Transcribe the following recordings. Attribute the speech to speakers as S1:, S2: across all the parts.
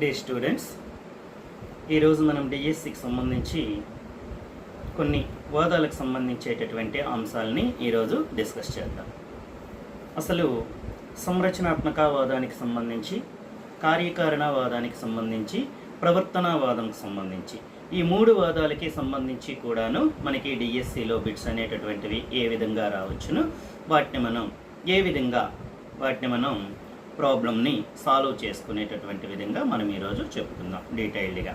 S1: Day students ఈరోజు మనం డిఎస్సికి సంబంధించి కొన్ని వాదాలకు సంబంధించేటటువంటి అంశాలని ఈరోజు డిస్కస్ చేద్దాం. అసలు సంరచనాత్మక వాదానికి సంబంధించి కార్యకారణవాదానికి సంబంధించి ప్రవర్తనవాదంకి సంబంధించి ఈ మూడు వాదాలకి సంబంధించి కూడాను మనకి డిఎస్సిలో బిట్స్ అనేటటువంటివి ఏ విధంగా రావచ్చును వాటిని మనం ఏ విధంగా వాటిని మనం ప్రాబ్లమ్ని సాల్వ్ చేసుకునేటటువంటి విధంగా మనం ఈరోజు చెప్పుకుందాం డీటెయిల్డ్గా.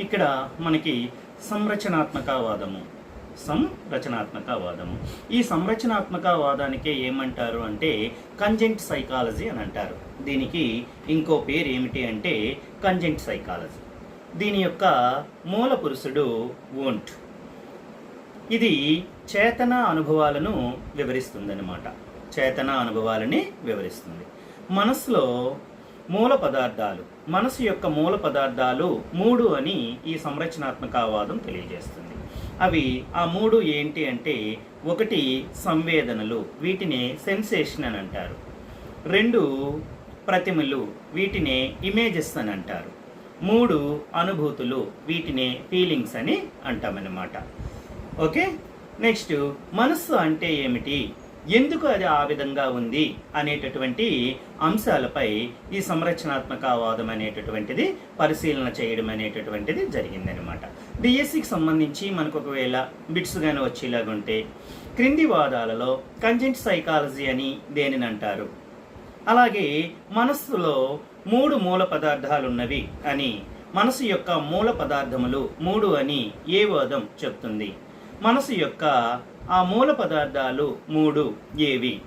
S1: ఇక్కడ మనకి సంరచనాత్మకవాదము. సంరచనాత్మకవాదము. ఈ సంరచనాత్మకవాదానికే ఏమంటారు అంటే కంజెంట్ సైకాలజీ అని అంటారు. దీనికి ఇంకో పేరు ఏమిటి అంటే కంజెంట్ సైకాలజీ దీని యొక్క మూల పురుషుడు వోంట్. ఇది చేతన అనుభవాలను వివరిస్తుందన్నమాట. చేతన అనుభవాలని వివరిస్తుంది. మనసులో మూల పదార్థాలు మనసు యొక్క మూల పదార్థాలు మూడు అని ఈ సంరచనాత్మకవాదం తెలియజేస్తుంది. అవి ఆ మూడు ఏంటి అంటే ఒకటి సంవేదనలు వీటిని సెన్సేషన్ అని అంటారు. రెండు ప్రతిమలు వీటినే ఇమేజెస్ అని అంటారు. మూడు అనుభూతులు వీటినే ఫీలింగ్స్ అని అంటామన్నమాట. ఓకే? నెక్స్ట్ మనస్సు అంటే ఏమిటి? ఎందుకు అది ఆ విధంగా ఉంది అనేటటువంటి అంశాలపై ఈ సంరచనాత్మకవాదం అనేటటువంటిది పరిశీలన చేయడం అనేటటువంటిది జరిగిందనమాట డిఎస్సికి సంబంధించి మనకు ఒకవేళ బిట్స్ కానీ వచ్చేలాగుంటే క్రింది వాదాలలో కంజెంట్ సైకాలజీ అని దేనిని అంటారు? అలాగే మనస్సులో మూడు మూల పదార్థాలు ఉన్నవి అని మనసు యొక్క మూల పదార్థములు మూడు అని ఏ వాదం చెప్తుంది? మనసు యొక్క ఆ మూల పదార్థాలు మూడు ఏవి?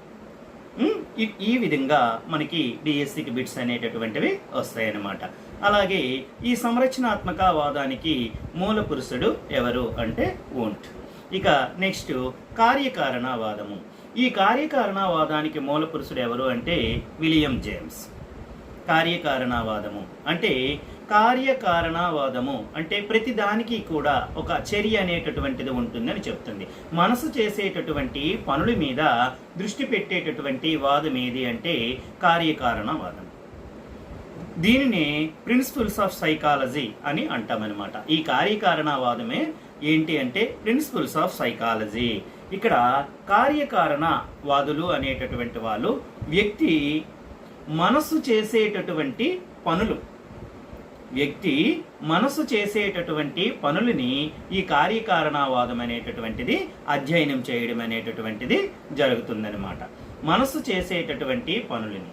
S1: ఈ- విధంగా మనకి డిఎస్సికి బిట్స్ అనేటటువంటివి వస్తాయన్నమాట. అలాగే ఈ సంరచనాత్మక వాదానికి మూల పురుషుడు ఎవరు అంటే ఓంట్ ఇక నెక్స్ట్ కార్యకారణవాదము ఈ కార్యకారణవాదానికి మూల పురుషుడు ఎవరు అంటే విలియం జేమ్స్. కార్యకారణవాదము అంటే కార్యకారణవాదము అంటే ప్రతి దానికి కూడా ఒక చర్య అనేటటువంటిది ఉంటుందని చెప్తుంది. మనసు చేసేటటువంటి పనుల మీద దృష్టి పెట్టేటటువంటి వాదం ఏది అంటే కార్యకారణవాదం. దీనిని ప్రిన్సిపల్స్ ఆఫ్ సైకాలజీ అని అంటామన్నమాట. ఈ కార్యకారణవాదమే ఏంటి అంటే ప్రిన్సిపల్స్ ఆఫ్ సైకాలజీ. ఇక్కడ కార్యకారణ వాదులు అనేటటువంటి వాళ్ళు వ్యక్తి మనసు చేసేటటువంటి పనులు వ్యక్తి మనసు చేసేటటువంటి పనులని ఈ కార్యకారణవాదం అనేటటువంటిది అధ్యయనం చేయడం అనేటటువంటిది జరుగుతుందనమాట మనసు చేసేటటువంటి పనులని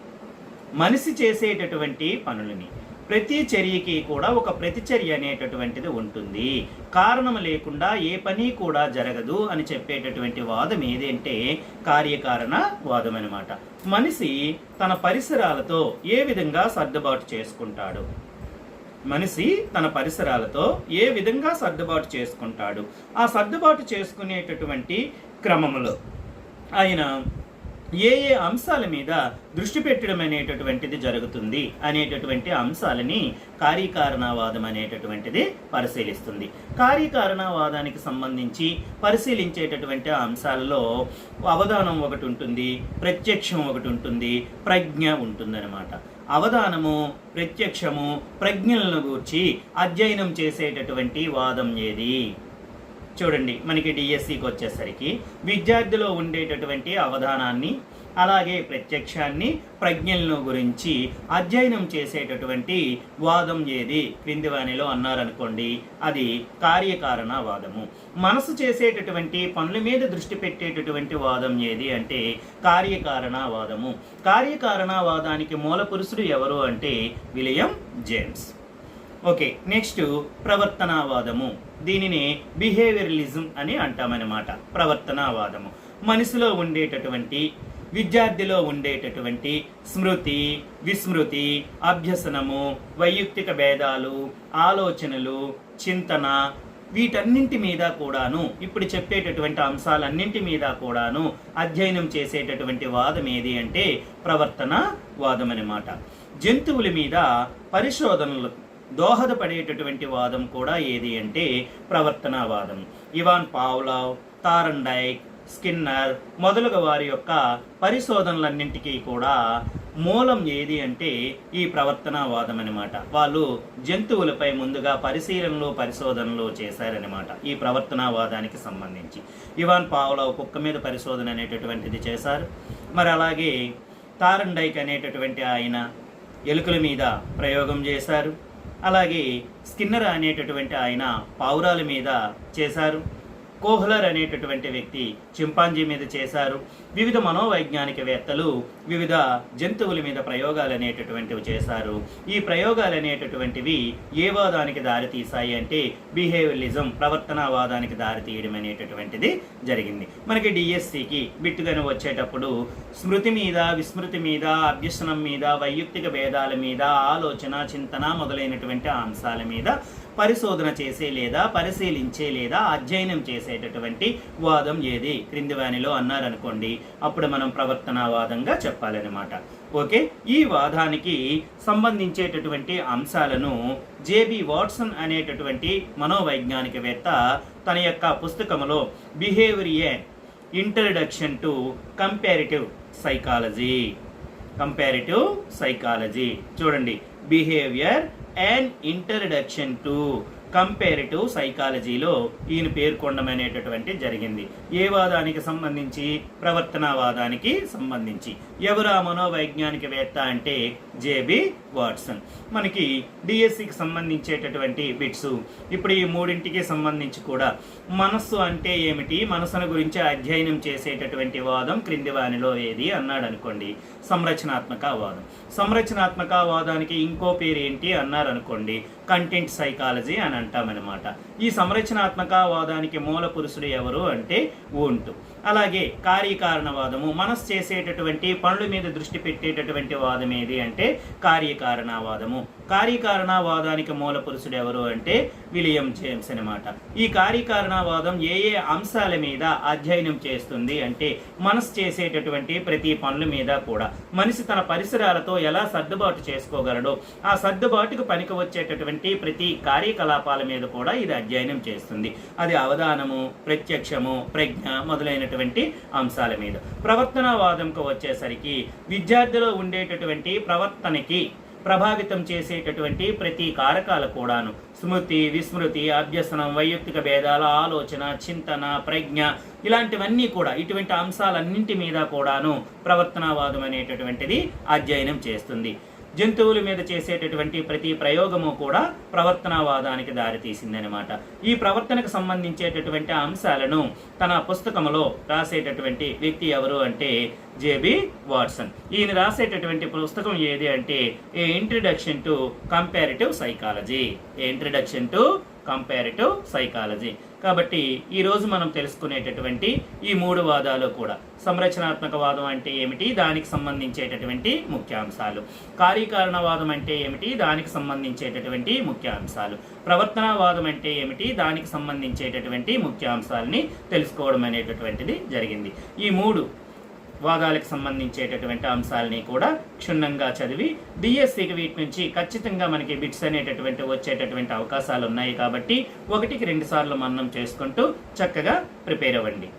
S1: మనిషి చేసేటటువంటి పనులని ప్రతి చర్యకి కూడా ఒక ప్రతిచర్య అనేటటువంటిది ఉంటుంది. కారణం లేకుండా ఏ పని కూడా జరగదు అని చెప్పేటటువంటి వాదం ఏదంటే కార్యకారణ వాదం అనమాట మనిషి తన పరిసరాలతో ఏ విధంగా సర్దుబాటు చేసుకుంటాడు? మనిషి తన పరిసరాలతో ఏ విధంగా సర్దుబాటు చేసుకుంటాడు? ఆ సర్దుబాటు చేసుకునేటటువంటి క్రమంలో ఆయన ఏ ఏ అంశాల మీద దృష్టి పెట్టడం అనేటటువంటిది జరుగుతుంది అనేటటువంటి అంశాలని కార్యకారణవాదం అనేటటువంటిది పరిశీలిస్తుంది. కార్యకారణవాదానికి సంబంధించి పరిశీలించేటటువంటి అంశాలలో అవధానం ఒకటి ఉంటుంది ప్రత్యక్షం ఒకటి ఉంటుంది ప్రజ్ఞ ఉంటుందన్నమాట. అవధానము ప్రత్యక్షము ప్రజ్ఞలను గూర్చి అధ్యయనం చేసేటటువంటి వాదం ఏది? చూడండి మనకి డిఎస్సికి వచ్చేసరికి విద్యార్థిలో ఉండేటటువంటి అవధానాన్ని అలాగే ప్రత్యక్షాన్ని ప్రజ్ఞలను గురించి అధ్యయనం చేసేటటువంటి వాదం ఏది? క్రింది వాణిలో అన్నారనుకోండి అది కార్యకారణ వాదము. మనసు చేసేటటువంటి పనుల మీద దృష్టి పెట్టేటటువంటి వాదం ఏది అంటే కార్యకారణ వాదము. కార్యకారణ వాదానికి మూల పురుషుడు ఎవరు అంటే విలియం జేమ్స్. ఓకే నెక్స్ట్ ప్రవర్తనావాదము దీనిని బిహేవియరలిజం అని అంటామన్నమాట. ప్రవర్తనావాదము మనిషిలో ఉండేటటువంటి విద్యార్థిలో ఉండేటటువంటి స్మృతి విస్మృతి అభ్యసనము వైయక్తిక భేదాలు ఆలోచనలు చింతన వీటన్నింటి మీద కూడాను ఇప్పుడు చెప్పేటటువంటి అంశాలన్నింటి మీద కూడాను అధ్యయనం చేసేటటువంటి వాదం ఏది అంటే ప్రవర్తన వాదం అన్నమాట. జంతువుల మీద పరిశోధనలు దోహదపడేటటువంటి వాదం కూడా ఏది అంటే ప్రవర్తనవాదం ఇవాన్ పావ్లావ్ తారండైక్ స్కిన్నర్ మొదలుగు వారి యొక్క పరిశోధనలన్నింటికీ కూడా మూలం ఏది అంటే ఈ ప్రవర్తనవాదం అనమాట వాళ్ళు జంతువులపై ముందుగా పరిశీలనలు పరిశోధనలు చేశారనమాట ఈ ప్రవర్తనవాదానికి సంబంధించి. ఇవాన్ పావులో కుక్క మీద పరిశోధన అనేటటువంటిది చేశారు. మరి అలాగే తారండైక్ అనేటటువంటి ఆయన ఎలుకల మీద ప్రయోగం చేశారు. అలాగే స్కిన్నర్ అనేటటువంటి ఆయన పావురాల మీద చేశారు. కోహ్లర్ అనేటటువంటి వ్యక్తి చింపాంజీ మీద చేశారు. వివిధ మనోవైజ్ఞానికవేత్తలు వివిధ జంతువుల మీద ప్రయోగాలు అనేటటువంటివి చేశారు. ఈ ప్రయోగాలు అనేటటువంటివి ఏ వాదానికి దారితీసాయి అంటే బిహేవియలిజం ప్రవర్తనవాదానికి దారితీయడం అనేటటువంటిది జరిగింది. మనకి డిఎస్సికి బిట్టుగానే వచ్చేటప్పుడు స్మృతి మీద విస్మృతి మీద అభ్యసనం మీద వైయక్తిక భేదాల మీద ఆలోచన చింతన మొదలైనటువంటి అంశాల మీద పరిశోధన చేసే లేదా పరిశీలించే లేదా అధ్యయనం చేసేటటువంటి వాదం ఏది? క్రింది వానిలో అన్నారనుకోండి. అప్పుడు మనం ప్రవర్తనవాదంగా చెప్పాలన్నమాట. ఓకే? ఈ వాదానికి సంబంధించేటటువంటి అంశాలను జేబి వాట్సన్ అనేటటువంటి మనోవైజ్ఞానికవేత్త తన యొక్క పుస్తకంలో behaviour introduction to comparative psychology. Comparative psychology. చూడండి. Behaviour and introduction to comparative సైకాలజీలో ఈయన పేర్కొనడం అనేటటువంటి జరిగింది. ఏ వాదానికి సంబంధించి? ప్రవర్తనవాదానికి సంబంధించి. ఎవరు ఆ మనోవైజ్ఞానికవేత్త అంటే జేబి వాట్సన్. మనకి డిఎస్సికి సంబంధించేటటువంటి బిట్స్. ఇప్పుడు ఈ మూడింటికి సంబంధించి కూడా మనస్సు అంటే ఏమిటి? మనసును గురించి అధ్యయనం చేసేటటువంటి వాదం క్రింది వానిలో ఏది అన్నాడు అనుకోండి సంరచనాత్మక వాదం. సంరచనాత్మక వాదానికి ఇంకో పేరు ఏంటి అన్నారు అనుకోండి కంటెంట్ సైకాలజీ అని అంటామన్నమాట. ఈ సంరచనాత్మక వాదానికి మూల పురుషుడు ఎవరు అంటే ఊంటు అలాగే కార్యకారణవాదము మనస్సు చేసేటటువంటి పనుల మీద దృష్టి పెట్టేటటువంటి వాదం ఏది అంటే కార్యకారణవాదము. కార్యకారణవాదానికి మూల పురుషుడు ఎవరు అంటే విలియం జేమ్స్ అనమాట ఈ కార్యకారణవాదం ఏ ఏ అంశాల మీద అధ్యయనం చేస్తుంది అంటే మనసు చేసేటటువంటి ప్రతి పనుల మీద కూడా. మనిషి తన పరిసరాలతో ఎలా సర్దుబాటు చేసుకోగలడో ఆ సర్దుబాటుకు పనికి వచ్చేటటువంటి ప్రతి కార్యకలాపాల మీద కూడా ఇది అధ్యయనం చేస్తుంది. అది అవధానము ప్రత్యక్షము ప్రజ్ఞ మొదలైనటువంటి అంశాల మీద. ప్రవర్తనవాదంకు వచ్చేసరికి విద్యార్థిలో ఉండేటటువంటి ప్రవర్తనకి ప్రభావితం చేసేటటువంటి ప్రతి కారకాలు కూడాను. స్మృతి విస్మృతి అభ్యసనం వైయక్తిక భేదాల ఆలోచన చింతన ప్రజ్ఞ ఇలాంటివన్నీ కూడా ఇటువంటి అంశాలన్నింటి మీద కూడాను ప్రవర్తనవాదం అనేటటువంటిది అధ్యయనం చేస్తుంది. జంతువుల మీద చేసేటటువంటి ప్రతి ప్రయోగము కూడా ప్రవర్తనవాదానికి దారితీసిందనమాట ఈ ప్రవర్తనకు సంబంధించేటటువంటి అంశాలను తన పుస్తకంలో రాసేటటువంటి వ్యక్తి ఎవరు అంటే జేబి వాట్సన్. ఈయన రాసేటటువంటి పుస్తకం ఏది అంటే a introduction to comparative psychology a introduction to comparative psychology కాబట్టి ఈరోజు మనం తెలుసుకునేటటువంటి ఈ మూడు వాదాలు కూడా. సంరచనాత్మక వాదం అంటే ఏమిటి? దానికి సంబంధించేటటువంటి ముఖ్యాంశాలు. కార్యకారణవాదం అంటే ఏమిటి? దానికి సంబంధించేటటువంటి ముఖ్యాంశాలు. ప్రవర్తనవాదం అంటే ఏమిటి? దానికి సంబంధించేటటువంటి ముఖ్యాంశాలని తెలుసుకోవడం అనేటటువంటిది జరిగింది. ఈ మూడు వాదాలకు సంబంధించేటటువంటి అంశాలని కూడా క్షుణ్ణంగా చదివి డిఎస్సికి వీటి నుంచి ఖచ్చితంగా మనకి బిట్స్ అనేటటువంటి వచ్చేటటువంటి అవకాశాలు ఉన్నాయి కాబట్టి ఒకటికి రెండు సార్లు చేసుకుంటూ చక్కగా ప్రిపేర్ అవ్వండి.